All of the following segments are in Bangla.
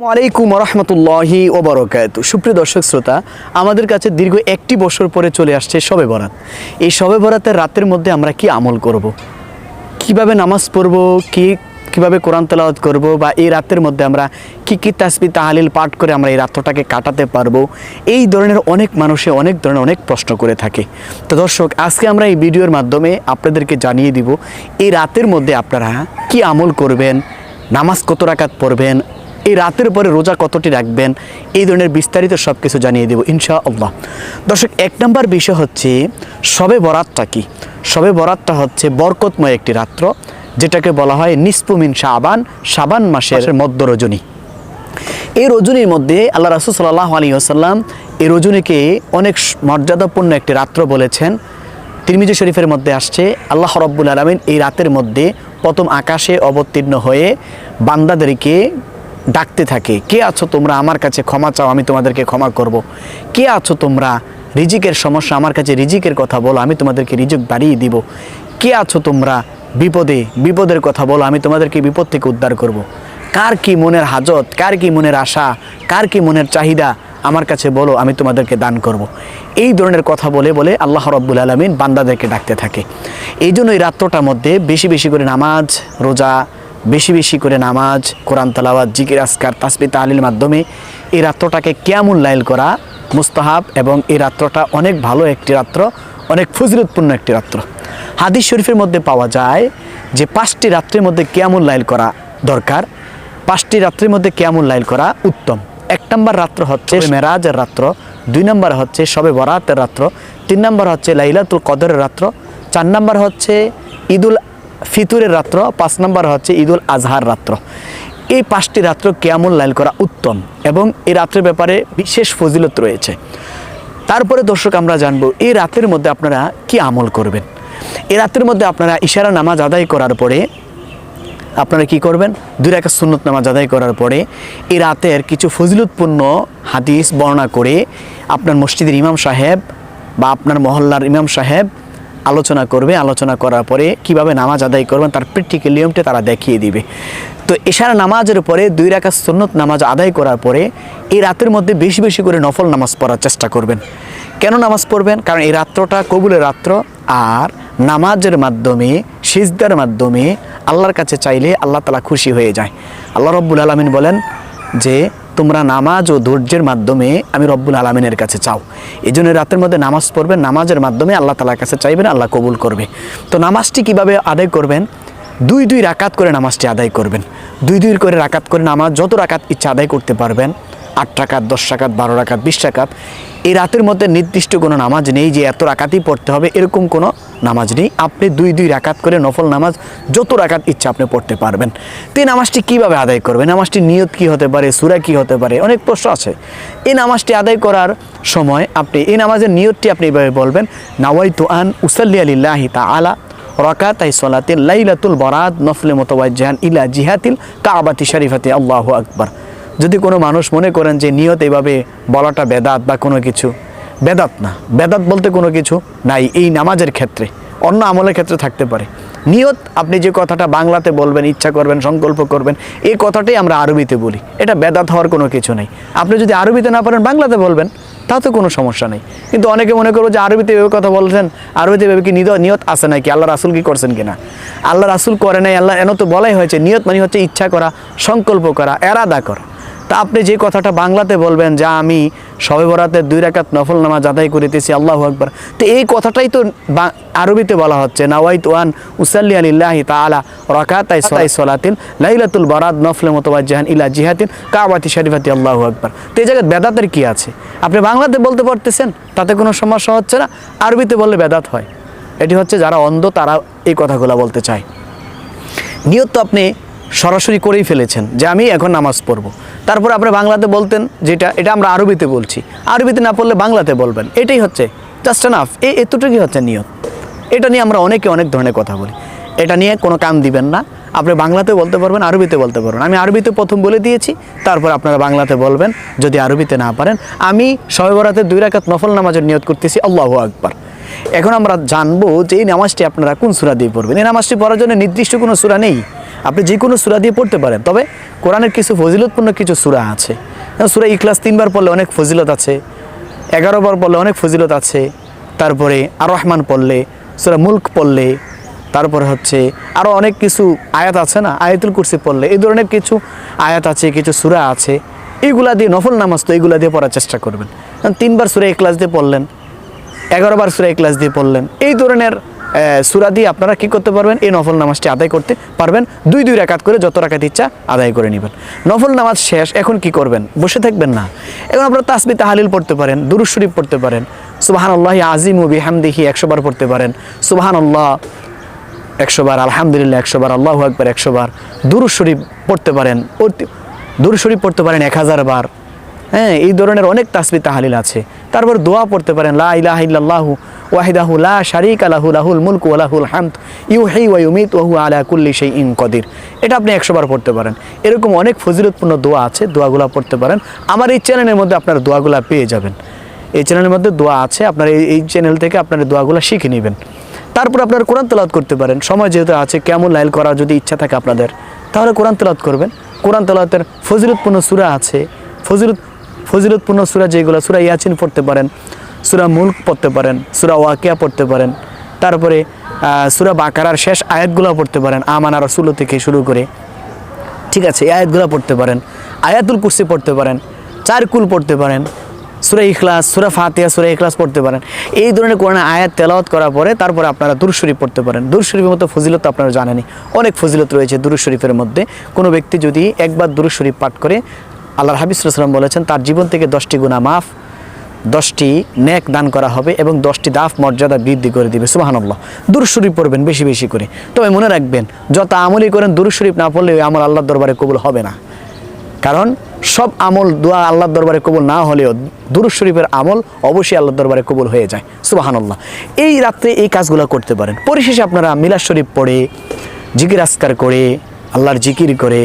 আলাইকুম রহমতুল্লাহি ওবরকাত। সুপ্রিয় দর্শক শ্রোতা, আমাদের কাছে দীর্ঘ একটি বছর পরে চলে আসছে শবে বরাত। এই শবে বরাতের রাতের মধ্যে আমরা কি আমল করব। কীভাবে নামাজ পড়ব? কি, কীভাবে কোরআন তেলাওয়াত করব? বা এই রাতের মধ্যে আমরা কি কি তাসবি তাহালিল পাঠ করে আমরা এই রাতটাকে কাটাতে পারব? এই ধরনের অনেক মানুষে অনেক ধরনের অনেক প্রশ্ন করে থাকে। তো দর্শক, আজকে আমরা এই ভিডিওর মাধ্যমে আপনাদেরকে জানিয়ে দিব, এই রাতের মধ্যে আপনারা কি আমল করবেন? নামাজ কত রাকাত পড়বেন? এই রাতের পরে রোজা কতটি রাখবেন? এই ধরনের বিস্তারিত সব কিছু জানিয়ে দেব ইনশা আল্লাহ দর্শক এক নম্বর বিষয় হচ্ছে সবে বরাতটা কি? সবে বরাতটা হচ্ছে বরকতময় একটি রাত্র যেটাকে বলা হয় নিসপুমিন শাবান শাবান মাসের মধ্য রজনী। এই রজনীর মধ্যে আল্লাহ রাসুল সাল্লাহ আলী আসাল্লাম এই রজনীকে অনেক মর্যাদাপূর্ণ একটি রাত্র বলেছেন। তিরমিজি শরীফের মধ্যে আসছে আল্লাহ রব্বুল আলমিন এই রাতের মধ্যে প্রথম আকাশে অবতীর্ণ হয়ে বান্দাদেরকে ডাকতে থাকে, কে আছো তোমরা আমার কাছে ক্ষমা চাও, আমি তোমাদেরকে ক্ষমা করব। কে আছো তোমরা রিজিকের সমস্যা, আমার কাছে রিজিকের কথা বলো, আমি তোমাদেরকে রিজিক বাড়িয়ে দিব কে আছো তোমরা বিপদে, বিপদের কথা বলো, আমি তোমাদেরকে বিপদ থেকে উদ্ধার করব। কার কি মনের হাজত, কার কি মনের আশা, কার কি মনের চাহিদা, আমার কাছে বলো, আমি তোমাদেরকে দান করব। এই ধরনের কথা বলে বলে আল্লাহ রব্বুল আলমিন বান্দাদেরকে ডাকতে থাকে এই জন্য এই রাত্রটার মধ্যে বেশি বেশি করে নামাজ, রোজা বেশি বেশি করে নামাজ কোরআন তালাওয়াত জিকির আসকার তাসবি তাহলির মাধ্যমে এই রাত্রটাকে কেমন লাইল করা মুস্তাহাব এবং এই রাত্রটা অনেক ভালো একটি রাত্র অনেক ফজিলতপূর্ণ একটি রাত্র। হাদিস শরীফের মধ্যে পাওয়া যায় যে পাঁচটি রাত্রির মধ্যে কেমন লাইল করা দরকার। পাঁচটি রাত্রির মধ্যে কেমন লাইল করা উত্তম। এক নম্বর রাত্র হচ্ছে মেরাজের রাত্র দুই নম্বর হচ্ছে সবে বরাতের রাত্র তিন নম্বর হচ্ছে লাইলাতুল কদরের রাত্র চার নম্বর হচ্ছে ঈদুল ফিতুরের রাত্র, পাঁচ নম্বর হচ্ছে ঈদুল আজহার রাত্র। এই পাঁচটি রাত্র কেমন লাইল করা উত্তম এবং এই রাত্রের ব্যাপারে বিশেষ ফজিলত রয়েছে। তারপরে দর্শক, আমরা জানব এই রাতের মধ্যে আপনারা কি আমল করবেন? এই রাতের মধ্যে আপনারা ইশারা নামাজ আদায় করার পরে আপনারা কি করবেন? দুই রাখা সুন্নত নামাজ আদায় করার পরে এই রাতের কিছু ফজিলতপূর্ণ হাদিস বর্ণনা করে আপনার মসজিদের ইমাম সাহেব বা আপনার মহল্লার ইমাম সাহেব আলোচনা করবে, আলোচনা করার পরে কীভাবে নামাজ আদায় করবেন তার প্র্যাকটিক্যাল নিয়মটা তারা দেখিয়ে দিবে। তো এশারা নামাজের পরে দুই রাখা সুন্নত নামাজ আদায় করার পরে এই রাতের মধ্যে বেশি বেশি করে নফল নামাজ পড়ার চেষ্টা করবেন। কেন নামাজ পড়বেন? কারণ এই রাত্রটা কবুলের রাত্র আর নামাজের মাধ্যমে, সিজদার মাধ্যমে আল্লাহর কাছে চাইলে আল্লাহ তালা খুশি হয়ে যায়। আল্লাহ রব্বুল আলমিন বলেন যে তোমরা নামাজ ও ধৈর্যের মাধ্যমে আমি রব্বুল আলমিনের কাছে চাও। এই জন্য রাতের মধ্যে নামাজ পড়বেন, নামাজের মাধ্যমে আল্লাহ তালার কাছে চাইবেন, আল্লাহ কবুল করবে। তো নামাজটি কীভাবে আদায় করবেন? দুই দুই রাকাত করে নামাজটি আদায় করবেন। দুই দুই করে রাকাত করে নামাজ, যত রাকাত ইচ্ছা আদায় করতে পারবেন আট টাকাত দশ টাকাত বারো রাকাত, বিশ টাকাত এই রাতের মধ্যে নির্দিষ্ট কোনো নামাজ নেই যে এত রাকাতই পড়তে হবে, এরকম কোনো নামাজ নেই। আপনি দুই দুই রাকাত করে নফল নামাজ যত রাকাত ইচ্ছা আপনি পড়তে পারবেন। তো এই নামাজটি কীভাবে আদায় করবেন? নামাজটি নিয়ত কী হতে পারে? সুরা কী হতে পারে? অনেক প্রশ্ন আছে। এই নামাজটি আদায় করার সময় আপনি, এই নামাজের নিয়তটি আপনি এইভাবে বলবেন নাওয়াই তু আন উসাল্লি আলিল্লাহি তা আলা রকাতাই সলাতিল লাইলাতুল বরাদ নফলে মোতওয়াজ্জাহান ইলা জিহাতিল কাবাতি শরীফাতি আল্লাহু আকবার। যদি কোনো মানুষ মনে করেন যে নিয়ত এইভাবে বলাটা বেদাত বা কোনো কিছু, বেদাত না, বেদাত বলতে কোনো কিছু নাই এই নামাজের ক্ষেত্রে, অন্য আমলের ক্ষেত্রে থাকতে পারে। নিয়ত, আপনি যে কথাটা বাংলাতে বলবেন, ইচ্ছা করবেন, সংকল্প করবেন, এই কথাটাই আমরা আরবিতে বলি। এটা বেদাত হওয়ার কোনো কিছু নেই। আপনি যদি আরবিতে না পারেন বাংলাতে বলবেন, তাতে কোনো সমস্যা নেই। কিন্তু অনেকে মনে করব যে আরবিতে এভাবে কথা বলছেন, আরবিতে এভাবে কি নিদ, নিয়ত আছে নাকি? আল্লাহ রাসুল কি করছেন কিনা? আল্লাহ রাসুল করে নাই, আল্লাহ, এন তো বলাই হয়েছে, নিয়ত মানে হচ্ছে ইচ্ছা করা, সংকল্প করা, এরাদা করা। তা আপনি যে কথাটা বাংলাতে বলবেন যা আমি সবে বরাতের দুই রাকাত নফল নামা আদায় করিতেছি আল্লাহ আকবর। তো এই কথাটাই তো বা- আরবিতে বলা হচ্ছে নাওয়াইত ওয়ান উসাল্লি আলিল্লাহি তাআলা রাকাতাই সলাই সলাতিন। লাইলাতুল বারাদ নফলে মোতওয়াজ্জাহান ইলা জিহাতিন কাবাতি শরীফাতি আল্লাহু আকবার। তো এই জায়গায় বেদাতের কি আছে? আপনি বাংলাতে বলতে পারতেছেন তাতে কোনো সমস্যা হচ্ছে না। আরবিতে বললে বেদাত হয়। এটি হচ্ছে যারা অন্ধ তারা এই কথাগুলো বলতে চায়। নিয়ত তো আপনি সরাসরি করেই ফেলেছেন যে আমি এখন নামাজ পড়ব। তারপর আপনি বাংলাতে বলতেন যেটা, এটা আমরা আরবিতে বলছি। আরবিতে না পড়লে বাংলাতে বলবেন। এটাই হচ্ছে জাস্ট এনাফ এই এতটুকুই হচ্ছে নিয়ত। এটা নিয়ে আমরা অনেকে অনেক ধরনের কথা বলি। এটা নিয়ে কোনো কাম দিবেন না। আপনি বাংলাতে বলতে পারবেন, আরবিতে বলতে পারবেন। আমি আরবিতে প্রথম বলে দিয়েছি, তারপর আপনারা বাংলাতে বলবেন। যদি আরবিতে না পারেন, আমি শবে বরাতে দুই রাকাত নফল নামাজের নিয়ত করতেছি, আল্লাহ আকবার। এখন আমরা জানব যে এই নামাজটি আপনারা কোন সুরা দিয়ে পড়বেন? এই নামাজটি পড়ার জন্য নির্দিষ্ট কোনো সুরা নেই। আপনি যে কোনো সুরা দিয়ে পড়তে পারেন, তবে কোরআনের কিছু ফজিলতপূর্ণ কিছু সুরা আছে। সুরা ইখলাস তিনবার পড়লে অনেক ফজিলত আছে এগারো বার পড়লে অনেক ফজিলত আছে, তারপরে আর রহমান পড়লে, সুরা মুল্ক পড়লে, তারপরে হচ্ছে আরও অনেক কিছু আয়াত আছে না, আয়াতুল কুরসি পড়লে, এই ধরনের কিছু আয়াত আছে, কিছু সুরা আছে এইগুলা দিয়ে নফল নামাজ তো এইগুলা দিয়ে পড়ার চেষ্টা করবেন। কারণ তিনবার সুরা ক্লাস দিয়ে পড়লেন, এগারোবার সুরা ক্লাস দিয়ে পড়লেন, এই ধরনের সুরা দিয়ে আপনারা কি করতে পারবেন? এই নফল নামাজটি আদায় করতে পারবেন। দুই দুই রাকাত করে যত রাকাত ইচ্ছা আদায় করে নেবেন। নফল নামাজ শেষ, এখন কি করবেন? বসে থাকবেন না। এখন আপনারা তাসবি, তাহালিল পড়তে পারেন দুরুজ শরীফ পড়তে পারেন। সুবাহান আল্লাহ আজিম ও বিহামদিহি একশো বার পড়তে পারেন। সুবাহান আল্লাহ একশো বার আলহামদুলিল্লাহ একশো বার আল্লাহু আকবার একশো বার শরীফ পড়তে পারেন দুরুজ শরীফ পড়তে পারেন এক হাজার বার হ্যাঁ এই ধরনের অনেক তাসবি, তাহালিল আছে। তারপর দোয়া পড়তে পারেন, লা ইলাহা ইল্লাল্লাহু ওয়াহিদাহু লা শারীকা লাহু, লাহুল মুলকু ওয়া লাহুল হামদ, ইউহি ওয়া ইউমিত ওয়া হুয়া আলা কুল্লি শাইইন কদির। এটা আপনি একশো বার পড়তে পারেন। এরকম অনেক ফজিলতপূর্ণ দোয়া আছে, দোয়াগুলা পড়তে পারেন। আমার এই চ্যানেলের মধ্যে আপনার দোয়াগুলা পেয়ে যাবেন। এই চ্যানেলের মধ্যে দোয়া আছে, আপনার এই চ্যানেল থেকে আপনার দোয়াগুলা শিখে নেবেন। তারপর আপনার কোরআন তেলাওয়াত করতে পারেন। সময় যেহেতু আছে, কেমন লাইল করার যদি ইচ্ছা থাকে আপনাদের, তাহলে কোরআন তেলাওয়াত করবেন। কোরআন তেলাওয়াতের ফজিলতপূর্ণ সূরা আছে। ফজিলত, ফজিলতপূর্ণ সূরা যেগুলো, সূরা ইয়াচিন পড়তে পারেন। সূরা মুলক পড়তে পারেন, সুরা ওয়াকিয়া পড়তে পারেন, তারপরে সুরা বাকারার শেষ আয়াতগুলো পড়তে পারেন, আমানা রসুলো থেকে শুরু করে। ঠিক আছে, এই আয়াতগুলো পড়তে পারেন, আয়াতুল কুরসি পড়তে পারেন চার কুল পড়তে পারেন, সুরা ইখলাস, সুরা ফাতিয়া সুরা ইখলাস পড়তে পারেন। এই ধরনের কোরআন আয়াত তেলাওয়াত করার পরে তারপরে আপনারা দুরুদ শরীফ পড়তে পারেন। দুরুদ শরীফের মতো ফজিলত আপনারা জানেনই, অনেক ফজিলত রয়েছে দুরুদ শরীফের মধ্যে। কোনো ব্যক্তি যদি একবার দুরুদ শরীফ পাঠ করে, আল্লাহর হাবিজ সাল্লাম বলেছেন, তার জীবন থেকে দশটি গুণা মাফ দশটি নেক দান করা হবে এবং দশটি দাফ মর্যাদা বৃদ্ধি করে দিবে সুবাহান্লাহ দুরুদ শরীফ পড়বেন বেশি বেশি করে। তবে মনে রাখবেন যত আমলই করেন দুরুদ শরীফ না পড়লে ওই আমল আল্লাহর দরবারে কবুল হবে না। কারণ সব আমল দোয়া আল্লাহর দরবারে কবুল না হলেও দুরুদ শরীফের আমল অবশ্যই আল্লাহর দরবারে কবুল হয়ে যায় সুবাহান্লাহ এই রাত্রে এই কাজগুলো করতে পারেন। পরিশেষে আপনারা মিলাদ শরীফ পড়ে জিকির আসকার করে আল্লাহর জিকির করে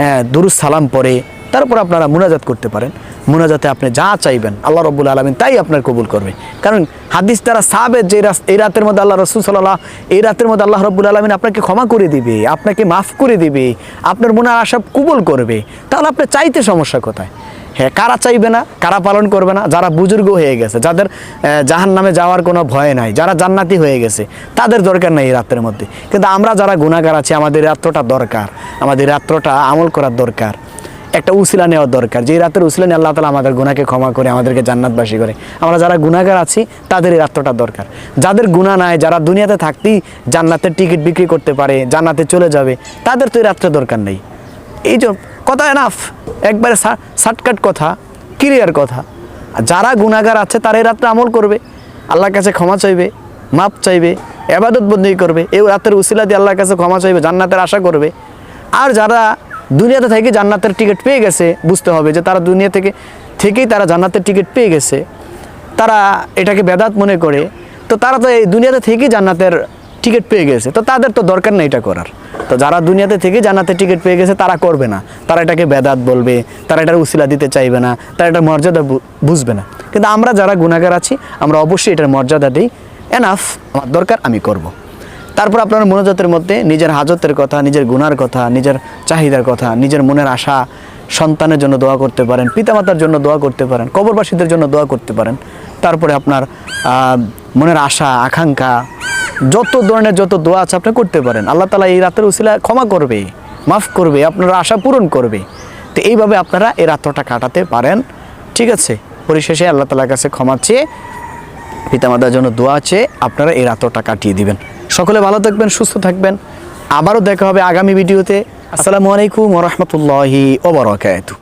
হ্যাঁ, দুরুদ সালাম পড়ে তারপর আপনারা মুনাজাত করতে পারেন। মুনাজাতে আপনি যা চাইবেন, আল্লাহ রব্বুল আলমিন তাই আপনার কবুল করবে। কারণ হাদিস তারা সাবের যে এই রাতের মধ্যে আল্লাহ রসুল সাল্লাহ এই রাতের মধ্যে আল্লাহ রব্বুল আলমিন আপনাকে ক্ষমা করে দিবে, আপনাকে মাফ করে দিবে, আপনার মনে আশা কবুল করবে। তাহলে আপনি চাইতে সমস্যা কোথায়? হ্যাঁ কারা চাইবে না, কারা পালন করবে না? যারা বুজুর্গ হয়ে গেছে, যাদের জাহান নামে যাওয়ার কোনো ভয় নাই, যারা জান্নাতি হয়ে গেছে, তাদের দরকার নেই এই রাত্রের মধ্যে। কিন্তু আমরা যারা গুণাগার আছি, আমাদের রাত্রটা দরকার, আমাদের রাত্রটা আমল করার দরকার। একটা উসিলা নেওয়ার দরকার। যে রাতের উসিলা নিয়ে আল্লাহ তালা আমাদের গুনাকে ক্ষমা করে, আমাদেরকে জান্নাতবাসী করে। আমরা যারা গুণাগার আছি, তাদের এই রাত্রটা দরকার। যাদের গুণা নাই, যারা দুনিয়াতে থাকতেই জান্নাতের টিকিট বিক্রি করতে পারে, জান্নাতে চলে যাবে, তাদের তো এই রাত্রে দরকার নেই। এই যে, কথা এনাফ একবারে শর্টকাট কথা ক্লিয়ার কথা। যারা গুণাগার আছে, তারা এই রাত্রে আমল করবে। আল্লাহর কাছে ক্ষমা চাইবে মাপ চাইবে, এবাদত বন্দী করবে। এই রাতের উসিলা দিয়ে আল্লাহর কাছে ক্ষমা চাইবে, জান্নাতের আশা করবে। আর যারা দুনিয়াতে থেকে জান্নাতের টিকিট পেয়ে গেছে, বুঝতে হবে যে তারা দুনিয়া থেকে থেকেই তারা জান্নাতের টিকিট পেয়ে গেছে। তারা এটাকে বেদাত মনে করে, তো তারা তো এই দুনিয়াতে থেকেই জান্নাতের টিকিট পেয়ে গেছে। তো তাদের তো দরকার নেই এটা করার। তো যারা দুনিয়াতে থেকে জান্নাতের টিকিট পেয়ে গেছে, তারা করবে না। তারা এটাকে বেদাত বলবে, তারা এটার উসিলা দিতে চাইবে না, তারা এটার মর্যাদা বুঝবে না। কিন্তু আমরা যারা গুণাগার আছি, আমরা অবশ্যই এটার মর্যাদা দিই। এনাফ আমার দরকার, আমি করব। তারপর আপনার মনোজাতের মধ্যে নিজের হাজতের কথা, নিজের গুনার কথা, নিজের চাহিদার কথা, নিজের মনের আশা সন্তানের জন্য দোয়া করতে পারেন, পিতামাতার জন্য দোয়া করতে পারেন, কবরবাসীদের জন্য দোয়া করতে পারেন। তারপরে আপনার মনের আশা, আকাঙ্ক্ষা, যত ধরনের যত দোয়া আছে আপনি করতে পারেন। আল্লাহ তালা এই রাতের উসিলা ক্ষমা করবে, মাফ করবে, আপনার আশা পূরণ করবে। তো এইভাবে আপনারা এই রাত্রটা কাটাতে পারেন। ঠিক আছে? পরিশেষে আল্লাহ তালার কাছে ক্ষমা চেয়ে পিতামাতার জন্য দোয়া আছে আপনারা এই রাত্রটা কাটিয়ে দিবেন। সকলে ভালো থাকবেন সুস্থ থাকবেন। আবারও দেখা হবে আগামী ভিডিওতে। আসসালামু আলাইকুম রহমতুল্লাহি ওবরাকাতু